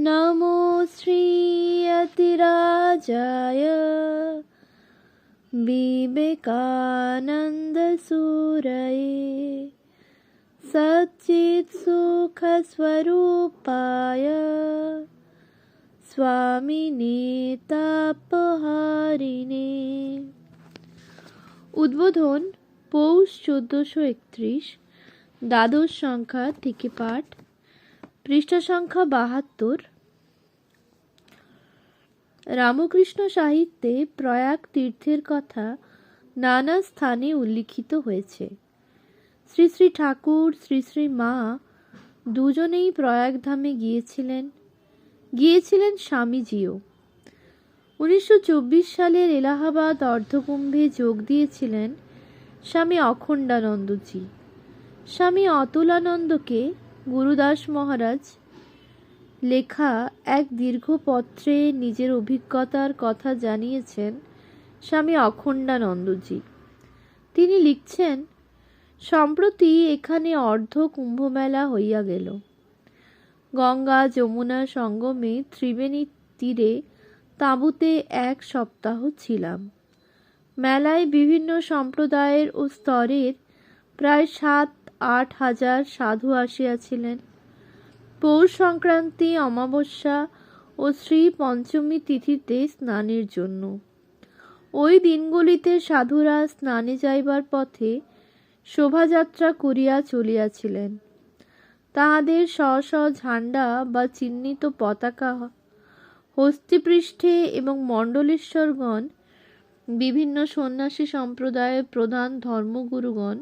नमो श्रीयतिराजाय विवेकानन्दसूरये सच्चित्सुखस्वरूपाय স্বামিনে তাপহারিণে উদ্বোধন পৌষ চোদ্দোশো একত্রিশ দ্বাদশ সংখ্যা থেকে পাঠ পৃষ্ঠা সংখ্যা বাহাত্তর রামকৃষ্ণ সাহিত্যে প্রয়াগ তীর্থের কথা নানা স্থানে উল্লিখিত হয়েছে। শ্রী শ্রী ঠাকুর, শ্রী শ্রী মা দুজনেই প্রয়াগধামে গিয়েছিলেন। গিয়েছিলেন স্বামীজিও। উনিশশো চব্বিশ সালের এলাহাবাদ অর্ধকুম্ভে যোগ দিয়েছিলেন স্বামী অখণ্ডানন্দজি। স্বামী অতুলানন্দকে গুরুদাস মহারাজ লেখা এক দীর্ঘ পত্রে নিজের অভিজ্ঞতার কথা জানিয়েছেন স্বামী অখণ্ডানন্দজি। তিনি লিখছেন, সম্প্রতি এখানে অর্ধ কুম্ভমেলা হইয়া গেল। গঙ্গা যমুনা সঙ্গমে ত্রিবেণী তীরে তাঁবুতে এক সপ্তাহ ছিলাম। মেলায় বিভিন্ন সম্প্রদায়ের ও স্তরের প্রায় সাত আট হাজার সাধু আসিয়াছিলেন। পৌষ সংক্রান্তি অমাবস্যা ও শ্রী পঞ্চমী তিথিতে স্নানের জন্য। ওই দিনগুলিতে সাধুরা স্নানে যাইবার পথে শোভাযাত্রা করিয়া চলিয়াছিলেন। তাহাদের স্ব স্ব ঝান্ডা বা চিহ্নিত পতাকা, হস্তিপৃষ্ঠে এবং মণ্ডলেশ্বরগণ, বিভিন্ন সন্ন্যাসী সম্প্রদায়ের প্রধান ধর্মগুরুগণ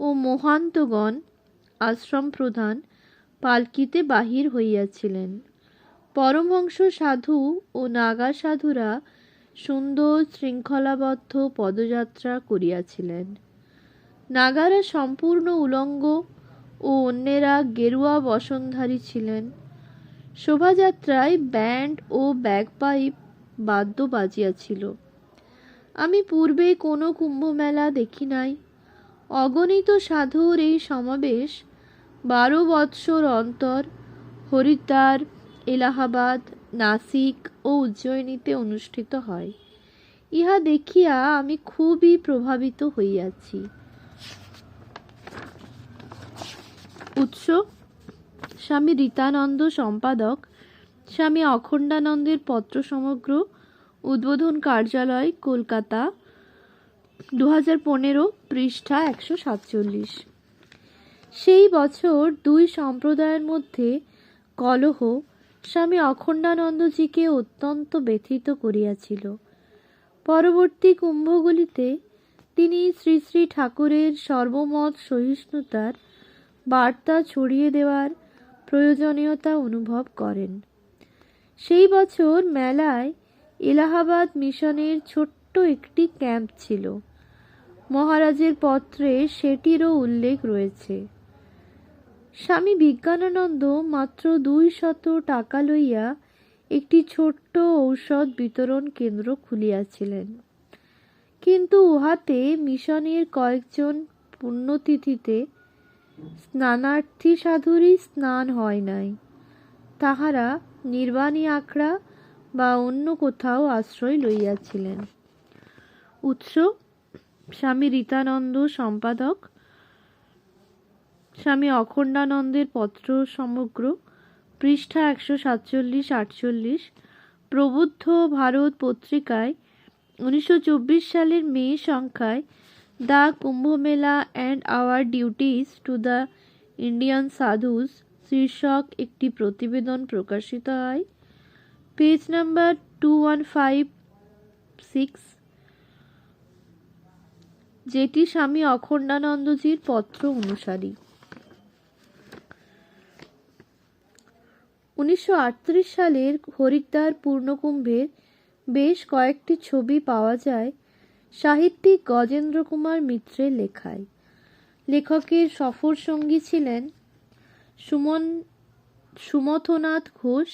ও মহান্তগণ আশ্রম প্রধান পালকিতে বাহির হইয়াছিলেন। পরমহংস সাধু ও নাগা সাধুরা সুন্দর শৃঙ্খলাবদ্ধ পদযাত্রা করিয়াছিলেন। নাগারা সম্পূর্ণ উলঙ্গ ও অন্যেরা গেরুয়া বসনধারী ছিলেন। শোভাযাত্রায় ব্যান্ড ও ব্যাগপাইপ বাদ্য বাজিয়াছিল। আমি পূর্বে কোনো কুম্ভমেলা দেখি নাই। অগণিত সাধুর এই সমাবেশ বারো বৎসর অন্তর হরিদ্বার, এলাহাবাদ, নাসিক ও উজ্জয়িনীতে অনুষ্ঠিত হয়। ইহা দেখিয়া আমি খুবই প্রভাবিত হইয়াছি। উৎস, স্বামী রীতানন্দ সম্পাদক, স্বামী অখণ্ডানন্দের পত্র সমগ্র উদ্বোধন কার্যালয়, কলকাতা দু হাজার পনেরো পৃষ্ঠা একশো সাতচল্লিশ। সেই বছর দুই সম্প্রদায়ের মধ্যে কলহ স্বামী অখণ্ডানন্দজিকে অত্যন্ত ব্যথিত করিয়াছিল। পরবর্তী কুম্ভগুলিতে তিনি শ্রী শ্রী ঠাকুরের সর্বমত সহিষ্ণুতার বার্তা ছড়িয়ে দেওয়ার প্রয়োজনীয়তা অনুভব করেন। সেই বছর মেলায় এলাহাবাদ মিশনের ছোট্ট একটি ক্যাম্প ছিল। মহারাজের পত্রে সেটিরও উল্লেখ রয়েছে। স্বামী বিজ্ঞানানন্দ মাত্র দুই শত টাকা লইয়া একটি ছোট্ট ঔষধ বিতরণ কেন্দ্র খুলিয়াছিলেন। কিন্তু উহাতে মিশনের কয়েকজন পুণ্যতিথিতে স্নানার্থী সাধুরই স্নান হয় নাই। তাহারা নির্বাণী আখড়া বা অন্য কোথাও আশ্রয় লইয়াছিলেন। উৎস, স্বামী রীতানন্দ সম্পাদক স্বামী অখণ্ডানন্দের পত্র সমগ্র, পৃষ্ঠা একশো সাতচল্লিশ, আটচল্লিশ, প্রবুদ্ধ ভারত পত্রিকায় উনিশশো চব্বিশ সালের মে সংখ্যায় the Kumbhmela and our duties to the Indian sadhus শীর্ষক একটি প্রতিবেদন প্রকাশিত হয়। Page number two one five six, যেটি স্বামী অখণ্ডানন্দজির পত্র অনুসারী। উনিশশো আটত্রিশ সালের হরিদ্বার পূর্ণকুম্ভের বেশ কয়েকটি ছবি পাওয়া যায় সাহিত্যিক গজেন্দ্র কুমার মিত্রের লেখায়। লেখকের সফর সঙ্গী ছিলেন সুমন, সুমথনাথ ঘোষ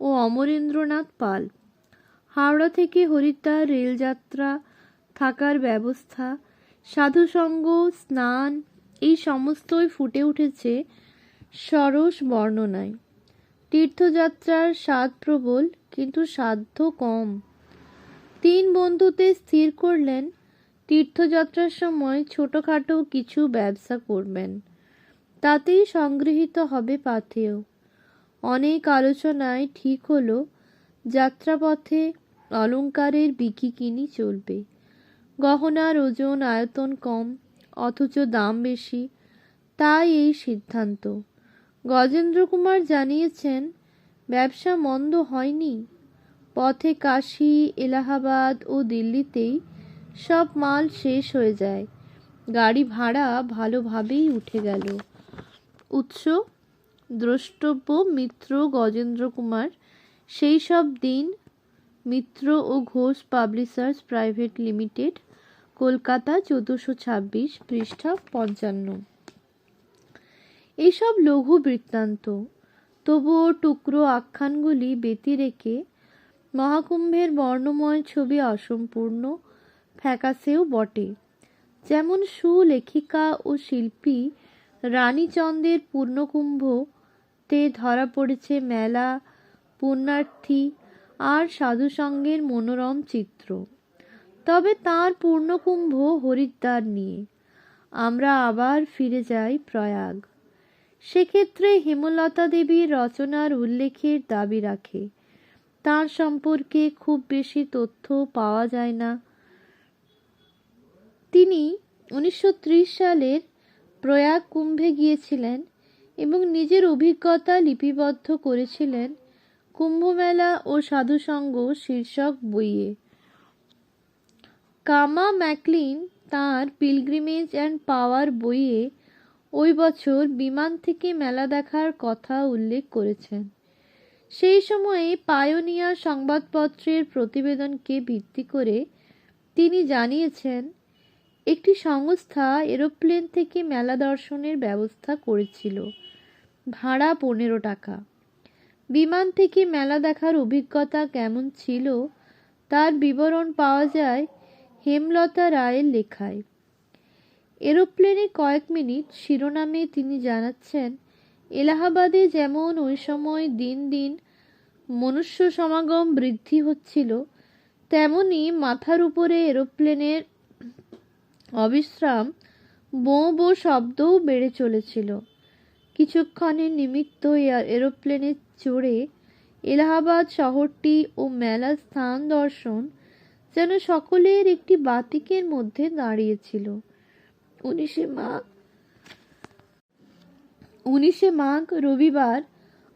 ও অমরেন্দ্রনাথ পাল। হাওড়া থেকে হরিদ্বার রেলযাত্রা থাকার ব্যবস্থা, সাধুসঙ্গ, স্নান, এই সমস্তই ফুটে উঠেছে সরস বর্ণনায়। তীর্থযাত্রার স্বাদ প্রবল, কিন্তু সাধ্য কম। তিন বন্ধুতে স্থির করলেন, তীর্থযাত্রার সময় ছোটোখাটো কিছু ব্যবসা করবেন। তাতেই সংগৃহীত হবে পাথেয়। অনেক আলোচনায় ঠিক হলো, যাত্রাপথে অলংকারের বিকিকিনি চলবে। গহনার ওজন, আয়তন কম, অথচ দাম বেশি, তাই এই সিদ্ধান্ত। গজেন্দ্র কুমার জানিয়েছেন, ব্যবসা মন্দ হয়নি। পথে কাশি, এলাহাবাদ ও দিল্লিতেই সব মাল শেষ হয়ে যায়। গাড়ি ভাড়া ভালোভাবেই উঠে গেল। উৎস, দ্রষ্টব্য, মিত্র গজেন্দ্র কুমার, সেই সব দিন মিত্র ও Ghosh publishers private limited, Kolkata চোদ্দোশো ছাব্বিশ পৃষ্ঠা পঞ্চান্ন। এইসব লঘু বৃত্তান্ত। তবুও টুকরো আখ্যানগুলি ব্যতি রেখে মহাকুম্ভের বর্ণময় ছবি অসম্পূর্ণ, ফ্যাকাসেও বটে। যেমন সুলেখিকা ও শিল্পী রানীচন্দের পূর্ণকুম্ভ, তে ধরা পড়েছে মেলা, পুণ্যার্থী আর সাধুসঙ্গের মনোরম চিত্র। তবে তার পূর্ণকুম্ভ হরিদ্বার নিয়ে। আমরা আবার ফিরে যাই প্রয়াগ। সেক্ষেত্রে হেমলতা দেবীর রচনার উল্লেখের দাবি রাখে। তার সম্পর্কে খুব বেশি তথ্য পাওয়া যায় না। তিনি উনিশশো ত্রিশ সালের প্রয়াগ কুম্ভে গিয়েছিলেন এবং নিজের অভিজ্ঞতা লিপিবদ্ধ করেছিলেন কুম্ভমেলা ও সাধুসঙ্গ শীর্ষক বইয়ে। কামা ম্যাকলিন তাঁর পিলগ্রিমেজ অ্যান্ড পাওয়ার বইয়ে ওই বছর বিমান থেকে মেলা দেখার কথা উল্লেখ করেছেন। সেই সময়ে পায়োনিয়া সংবাদপত্রের প্রতিবেদনকে ভিত্তি করে তিনি জানিয়েছেন, একটি সংস্থা এরোপ্লেন থেকে মেলা দর্শনের ব্যবস্থা করেছিল। ভাড়া পনেরো টাকা। বিমান থেকে মেলা দেখার অভিজ্ঞতা কেমন ছিল তার বিবরণ পাওয়া যায় হেমলতা রায়ের লেখায়। এরোপ্লেনে কয়েক মিনিট শিরোনামে তিনি জানাচ্ছেন, এলাহাবাদে যেমন ওই সময় দিন দিন মনুষ্য সমাগম বৃদ্ধি হচ্ছিল, তেমনি মাথার উপরে এরোপ্লেনের অবিশ্রাম, বো বো শব্দও বেড়ে চলেছিল। কিছুক্ষণের নিমিত্ত এরোপ্লেনে চড়ে এলাহাবাদ শহরটি ও মেলার স্থান দর্শন যেন সকলের একটি বাতিকের মধ্যে দাঁড়িয়েছিল। উনিশে মাঘ উনিশে মাঘ রবিবার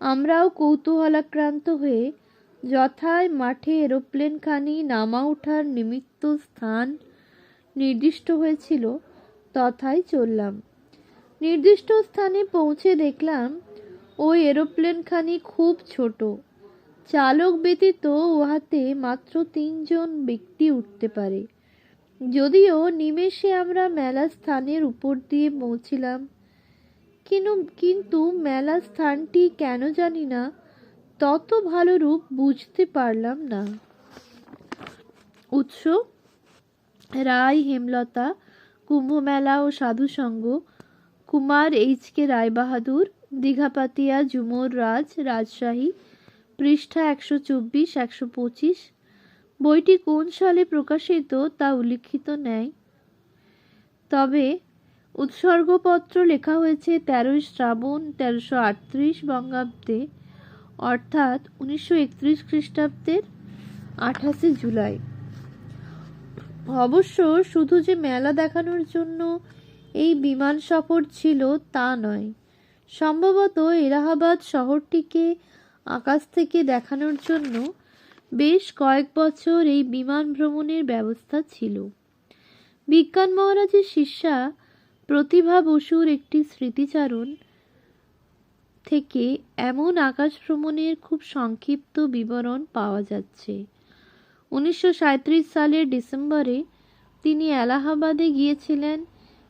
আমরাও কৌতূহলাক্রান্ত হয়ে যথায় মাঠে এরোপ্লেনখানি নামা ওঠার নিমিত্ত স্থান নির্দিষ্ট হয়েছিল, তথায় চললাম। নির্দিষ্ট স্থানে পৌঁছে দেখলাম, ওই এরোপ্লেনখানি খুব ছোট। চালক ব্যতীত উহাতে মাত্র তিনজন ব্যক্তি উঠতে পারে। যদিও নিমেষে আমরা মেলা স্থানের উপর দিয়ে পৌঁছিলাম কিন্তু কিন্তু মেলা স্থানটি কেন জানি না, তত ভালো রূপ বুঝতে পারলাম না। উৎস, রায়, হেমলতা, কুম্ভমেলা ও সাধুসঙ্গ কুমার এইচ কে রায়বাহাদুর, দীঘাপাতিয়া ঝুমর রাজ, রাজশাহী, পৃষ্ঠা একশো চব্বিশ, একশো পঁচিশ বইটি কোন সালে প্রকাশিত তা উল্লিখিত নেয় তবে উৎসর্গপত্র লেখা হয়েছে তেরোই শ্রাবণ তেরোশো আটত্রিশ বঙ্গাব্দে, অর্থাৎ উনিশশো একত্রিশ খ্রিস্টাব্দের আঠাশে জুলাই। অবশ্য শুধু যে মেলা দেখানোর জন্য এই বিমান সফর ছিল তা নয়। সম্ভবত এলাহাবাদ শহরটিকে আকাশ থেকে দেখানোর জন্য বেশ কয়েক বছর এই বিমান ভ্রমণের ব্যবস্থা ছিল। বিজ্ঞান মহারাজের শিষ্যা প্রতিভা বসুর একটি স্মৃতিচারণ থেকে এমন আকাশ ভ্রমণের খুব সংক্ষিপ্ত বিবরণ পাওয়া যাচ্ছে। উনিশশো সাঁইত্রিশ সালের ডিসেম্বরে তিনি এলাহাবাদে গিয়েছিলেন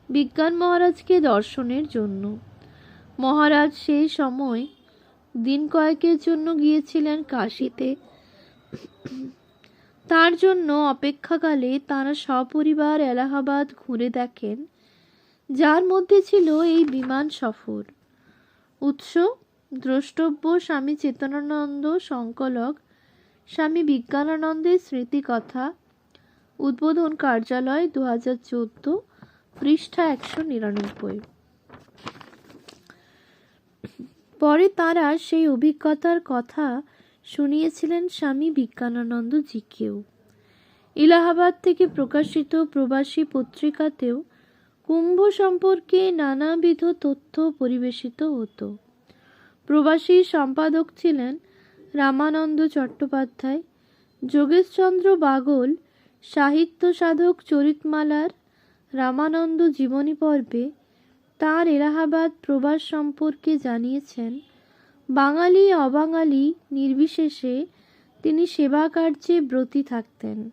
বিজ্ঞান মহারাজকে দর্শনের জন্য। মহারাজ সেই সময় দিন কয়েকের জন্য গিয়েছিলেন কাশিতে। তার জন্য অপেক্ষাকালে তারা সপরিবার এলাহাবাদ ঘুরে দেখেন, যার মধ্যে ছিল এই বিমান সফর। উৎস, দ্রষ্টব্য স্বামী চেতনানন্দ সংকলক, স্বামী বিজ্ঞানানন্দের স্মৃতিকথা, উদ্বোধন কার্যালয় দু হাজার চোদ্দ, পৃষ্ঠা একশো নিরানব্বই। পরে তারা সেই অভিজ্ঞতার কথা শুনিয়েছিলেন স্বামী বিজ্ঞানানন্দ জিকেও ইলাহাবাদ থেকে প্রকাশিত প্রবাসী পত্রিকাতেও কুম্ভ সম্পর্কে নানাবিধ তথ্য পরিবেশিত হতো। প্রবাসী সম্পাদক ছিলেন রামানন্দ চট্টোপাধ্যায়, যোগেশচন্দ্র বাগল, সাহিত্য সাধক চরিতমালার রামানন্দ জীবনী পর্বে তার এলাহাবাদ প্রবাস সম্পর্কে জানিয়েছেন বাঙালি অবাঙালি নির্বিশেষে তিনি সেবা কার্যে ব্রতী থাকতেন।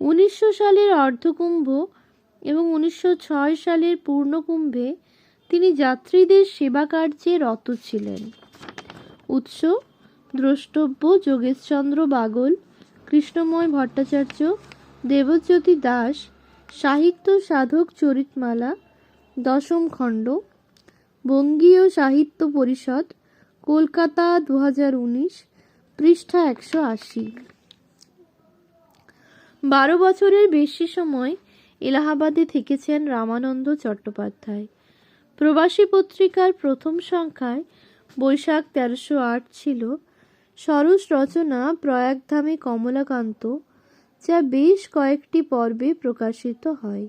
উনিশশো সালের অর্ধকুম্ভ এবং উনিশশো ছয় সালের পূর্ণকুম্ভে তিনি যাত্রীদের সেবা কার্যে রত ছিলেন। উৎস, দ্রষ্টব্য যোগেশচন্দ্র বাগল, কৃষ্ণময় ভট্টাচার্য, দেবজ্যোতি দাস, সাহিত্য সাধক চরিতমালা, দশম খণ্ড, বঙ্গীয় সাহিত্য পরিষদ কলকাতা দু পৃষ্ঠা একশো আশি। বারো বছরের বেশি সময় এলাহাবাদে থেকেছেন রামানন্দ চট্টোপাধ্যায়। প্রবাসী পত্রিকার প্রথম সংখ্যায় বৈশাখ তেরোশো আট ছিল। সরস রচনা প্রয়াগধামে কমলাকান্ত, যা বেশ কয়েকটি পর্বে প্রকাশিত হয়।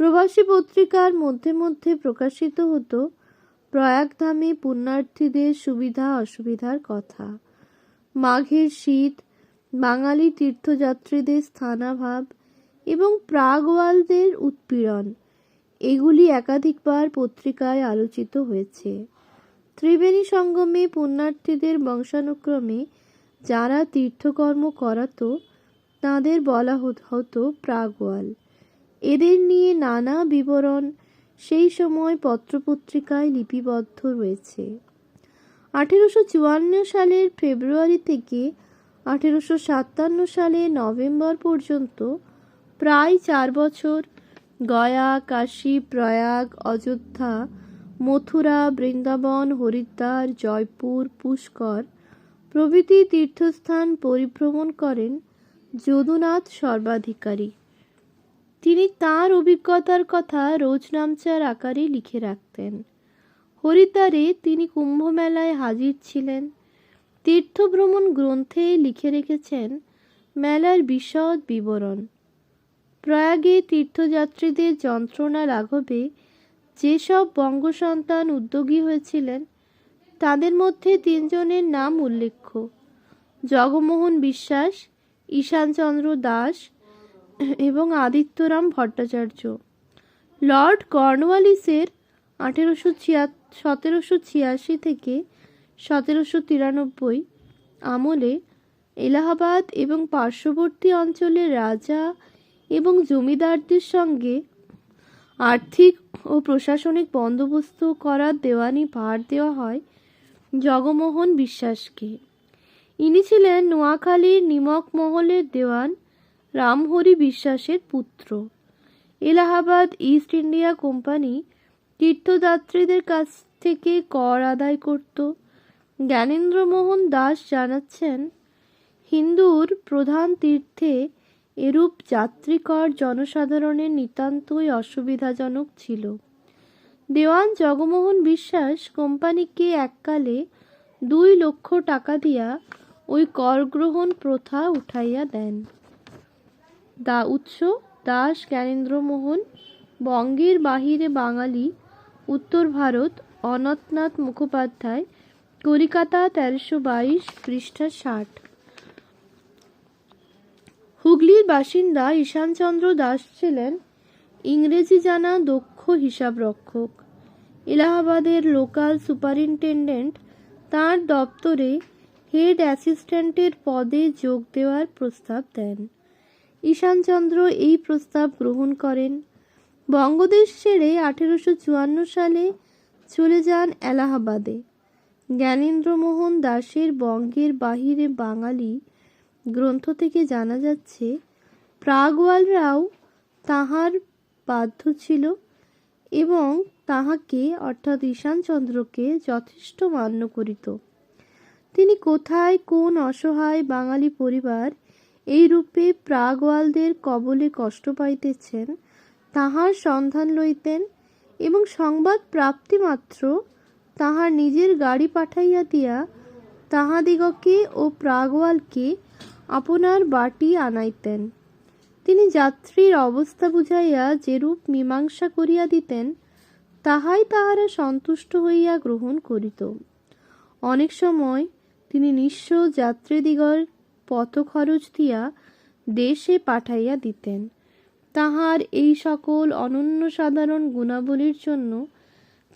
প্রবাসী পত্রিকার মধ্যে মধ্যে প্রকাশিত হতো প্রয়াগধামে পুণ্যার্থীদের সুবিধা অসুবিধার কথা। মাঘের শীত, বাঙালি তীর্থযাত্রীদের স্থানাভাব এবং প্রাগওয়ালদের উৎপীড়ন, এগুলি একাধিকবার পত্রিকায় আলোচিত হয়েছে। ত্রিবেণী সঙ্গমে পুণ্যার্থীদের বংশানুক্রমে যারা তীর্থকর্ম করাতো, তাদের বলা হতো প্রাগওয়াল। এদের নিয়ে নানা বিবরণ সেই সময় পত্রপত্রিকায় লিপিবদ্ধ রয়েছে। আঠেরোশো চুয়ান্ন সালের ফেব্রুয়ারি থেকে আঠেরোশো সাতান্ন সালে নভেম্বর পর্যন্ত প্রায় চার বছর গয়া, কাশী, প্রয়াগ, অযোধ্যা, মথুরা, বৃন্দাবন, হরিদ্বার, জয়পুর, পুষ্কর প্রভৃতি তীর্থস্থান পরিভ্রমণ করেন যদুনাথ সর্বাধিকারী। তিনি তার অভিজ্ঞতার কথা রোজনামচার আকারে লিখে রাখতেন। হরিদ্বারে তিনি কুম্ভমেলায় হাজির ছিলেন। তীর্থভ্রমণ গ্রন্থে লিখে রেখেছেন মেলার বিশদ বিবরণ। প্রয়াগে তীর্থযাত্রীদের যন্ত্রণা লাঘবে যেসব বঙ্গসন্তান উদ্যোগী হয়েছিলেন, তাদের মধ্যে তিনজনের নাম উল্লেখ্য। জগমোহন বিশ্বাস, ঈশানচন্দ্র দাস এবং আদিত্যরাম ভট্টাচার্য। লর্ড কর্নওয়ালিসের আঠেরোশো ছিয়া, সতেরোশো ছিয়াশি থেকে সতেরোশো তিরানব্বই আমলে এলাহাবাদ এবং পার্শ্ববর্তী অঞ্চলের রাজা এবং জমিদারদের সঙ্গে আর্থিক ও প্রশাসনিক বন্দোবস্ত করার দেওয়ানি ভার দেওয়া হয় জগমোহন বিশ্বাসকে। ইনি ছিলেন নোয়াখালীর নিমক মহলের দেওয়ান রামহরি বিশ্বাসের পুত্র। এলাহাবাদ ইস্ট ইন্ডিয়া কোম্পানি তীর্থযাত্রীদের কাছ থেকে কর আদায় করত। জ্ঞানেন্দ্রমোহন দাস জানাচ্ছেন, হিন্দুর প্রধান তীর্থে এরূপ যাত্রীকর জনসাধারণের নিতান্তই অসুবিধাজনক ছিল। দেওয়ান জগমোহন বিশ্বাস কোম্পানিকে এককালে দুই লক্ষ টাকা দিয়া ওই কর গ্রহণ প্রথা উঠাইয়া দেন। দা উৎস, দাস জ্ঞানেন্দ্রমোহন, বঙ্গের বাহিরে বাঙালি, উত্তর ভারত অনতনাথ মুখোপাধ্যায়, কলিকাতা তেরোশো বাইশ পৃষ্ঠা ষাট। হুগলির বাসিন্দা ঈশানচন্দ্র দাস ছিলেন ইংরেজি জানা দক্ষ হিসাবরক্ষক। এলাহাবাদের লোকাল সুপারিনটেন্ডেন্ট তার দপ্তরে হেড অ্যাসিস্ট্যান্টের পদে যোগ দেওয়ার প্রস্তাব দেন। ঈশানচন্দ্র এই প্রস্তাব গ্রহণ করেন। বঙ্গদেশ ছেড়ে আঠেরোশো চুয়ান্ন সালে চলে যান এলাহাবাদে। জ্ঞানেন্দ্রমোহন দাসের বঙ্গের বাহিরে বাঙালি গ্রন্থ থেকে জানা যাচ্ছে প্রাগওয়ালরাও তাহার বাধ্য ছিল এবং তাহাকে, অর্থাৎ ঈশানচন্দ্রকে, যথেষ্ট মান্য করিত। তিনি কোথায়, কোন অসহায় বাঙালি পরিবার এই রূপে প্রাগওয়ালদের কবলে কষ্ট পাইতেছেন, তাহার সন্ধান লইতেন এবং সংবাদ প্রাপ্তিমাত্র তাহার নিজের গাড়ি পাঠাইয়া দিয়া তাহাদিগকে ও প্রাগওয়ালকে আপনার বাটি আনাইতেন। তিনি যাত্রীর অবস্থা বুঝাইয়া যেরূপ মীমাংসা করিয়া দিতেন, তাহাই তাহারা সন্তুষ্ট হইয়া গ্রহণ করিত। অনেক সময় তিনি নিঃস্ব যাত্রীদিগর পথ খরচ দিয়া দেশে পাঠাইয়া দিতেন। তাহার এই সকল অনন্য সাধারণ গুণাবলীর জন্য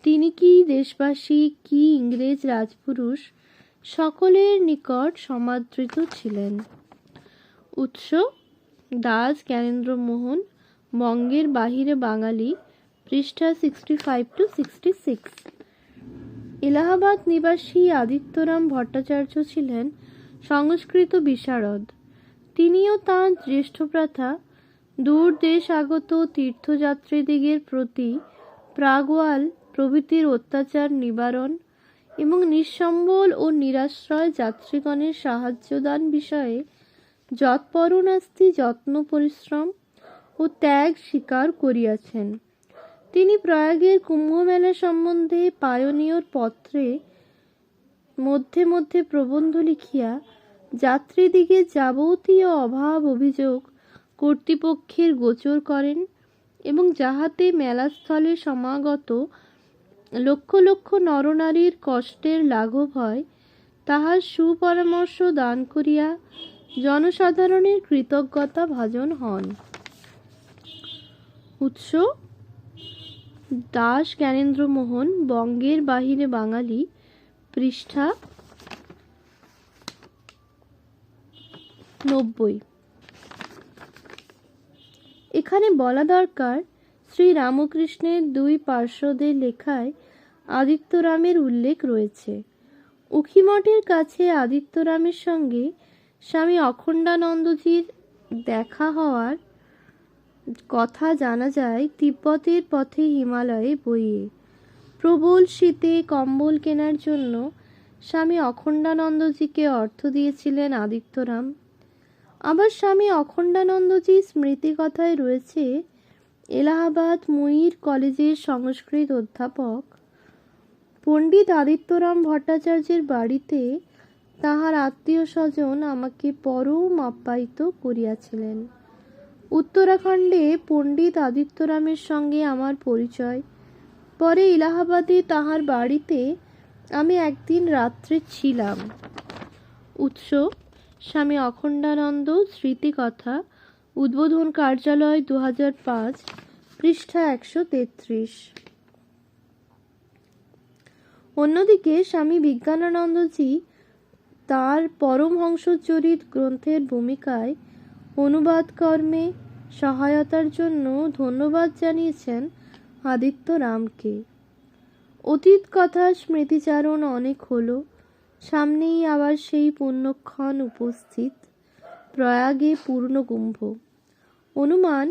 তিনি কি দেশবাসী, কি ইংরেজ রাজপুরুষ সকলের নিকট সমাদৃত ছিলেন? উৎস, দাস জ্ঞানেন্দ্র মোহন বঙ্গের বাহিরে বাঙালি, পৃষ্ঠা sixty five to sixty six Allahabad নিবাসী আদিত্যরাম ভট্টাচার্য ছিলেন সংস্কৃত বিশারদ। তিনিও তাঁর জ্যেষ্ঠ প্রথা, দূর দেশ আগত তীর্থযাত্রীদিগের প্রতি প্রাগওয়াল প্রভৃতির অত্যাচার নিবারণ এবং নিঃসম্বল ও নিরাশ্রয় যাত্রীগণের সাহায্যদান বিষয়ে যৎপরণাস্তি যত্ন পরিশ্রম ও ত্যাগ স্বীকার করিয়াছেন। তিনি প্রয়াগের কুম্ভমেলা সম্বন্ধে পায়নীয়র পত্রে মধ্যে মধ্যে প্রবন্ধ লিখিয়া যাত্রীদিকে যাবতীয় অভাব অভিযোগ কর্তৃপক্ষের গোচর করেন এবং যাহাতে মেলাস্থলে সমাগত লক্ষ লক্ষ নরনারীর কষ্টের লাঘব হয়, তাহার সুপরামর্শ দান করিয়া জনসাধারণের কৃতজ্ঞতা ভাজন হন। উৎস, দাস জ্ঞানেন্দ্র মোহন বঙ্গের বাহিরে বাঙালি পৃষ্ঠা নব্বই। এখানে বলা দরকার, শ্রী রামকৃষ্ণের দুই পার্শ্বদের লেখায় আদিত্যরামের উল্লেখ রয়েছে। উখিমঠের কাছে আদিত্যরামের সঙ্গে স্বামী অখণ্ডানন্দজির দেখা হওয়ার কথা জানা যায় তিব্বতের পথে হিমালয়ে বইয়ে। প্রবল শীতে কম্বল কেনার জন্য স্বামী অখণ্ডানন্দজিকে অর্থ দিয়েছিলেন আদিত্যরাম। আবার স্বামী অখণ্ডানন্দজি স্মৃতি কথায় রয়েছে এলাহাবাদ মুইর কলেজের সংস্কৃত অধ্যাপক। পণ্ডিত আদিত্যরাম ভট্টাচার্যের বাড়িতে তাহার আত্মীয় স্বজন আমাকে পরম আপ্যায়িত করিয়াছিলেন। উত্তরাখণ্ডে পণ্ডিত আদিত্যরামের সঙ্গে আমার পরিচয়। পরে এলাহাবাদে তাহার বাড়িতে আমি একদিন রাত্রে ছিলাম। উৎস, স্বামী অখণ্ডানন্দ স্মৃতিকথা, উদ্বোধন কার্যালয় দু পাঁচ, পৃষ্ঠা একশো তেত্রিশ। অন্যদিকে স্বামী বিজ্ঞানানন্দজি তার পরমহংসচরিত গ্রন্থের ভূমিকায় অনুবাদকর্মে সহায়তার জন্য ধন্যবাদ জানিয়েছেন আদিত্য রামকে। অতীত কথা স্মৃতিচারণ অনেক হলো, সামনেই আবার সেই পুণ্যক্ষণ উপস্থিত, প্রয়াগে পূর্ণকুম্ভ অনুমান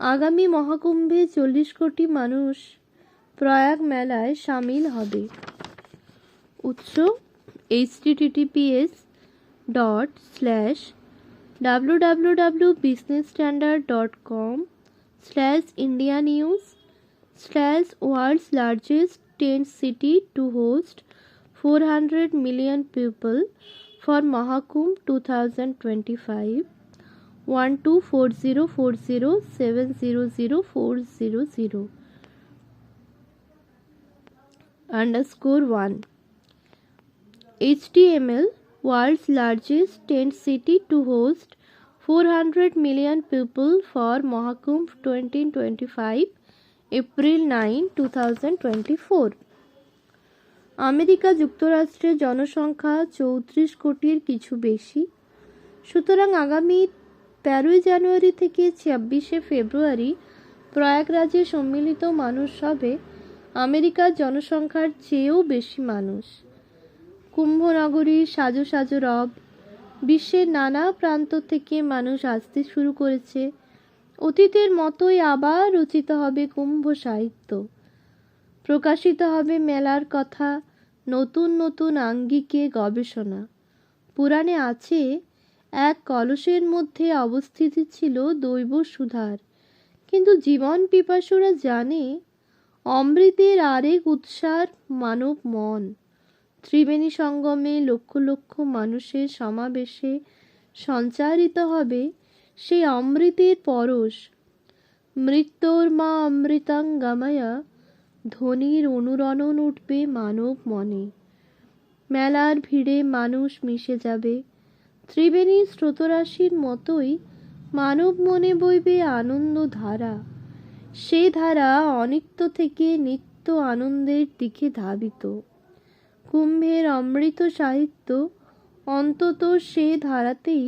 আগামী মহাকুম্ভে চল্লিশ কোটি মানুষ প্রয়াগ মেলায় সামিল হবে। উৎস HTTPS dot slash W W W business standard dot com slash India news Stals, world's largest tent city to host 400 million people for Mahakumbh 2025. 124040700400 underscore 1 HTML world's largest tent city to host 400 million people for Mahakumbh 2025 April 9 2024 America যুক্তরাষ্ট্রের জনসংখ্যা চৌত্রিশ কোটির কিছু বেশি। সুতরাং আগামী তেরোই জানুয়ারি থেকে ছাব্বিশে ফেব্রুয়ারি প্রয়াগরাজে সম্মিলিত মানুষ হবে আমেরিকার জনসংখ্যার চেয়েও বেশি মানুষ। কুম্ভনগরীর সাজো সাজো রব বিশ্বের নানা প্রান্ত থেকে মানুষ আসতে শুরু করেছে। অতীতের মতোই আবার রচিত হবে কুম্ভ সাহিত্য। প্রকাশিত হবে মেলার কথা, নতুন নতুন আঙ্গিকে গবেষণা। পুরাণে আছে, এক কলসের মধ্যে অবস্থিত ছিল দৈব সুধার। কিন্তু জীবন পিপাসুরা জানে, অমৃতের আরেক উৎসার মানব মন। ত্রিবেণী সঙ্গমে লক্ষ লক্ষ মানুষের সমাবেশে সঞ্চারিত হবে সেই অমৃতের পরশ। মৃত্যুর মা অমৃতাঙ্গামায়া ধ্বনির অনুরণন উঠবে মানব মনে। মেলার ভিড়ে মানুষ মিশে যাবে। ত্রিবেণী স্রোতরাশির মতোই মানব মনে বইবে আনন্দ ধারা। সে ধারা অনিত্য থেকে নিত্য আনন্দের দিকে ধাবিত। কুম্ভের অমৃত সাহিত্য অন্তত সে ধারাতেই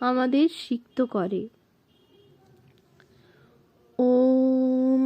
আমাদের সিক্ত করে। ওম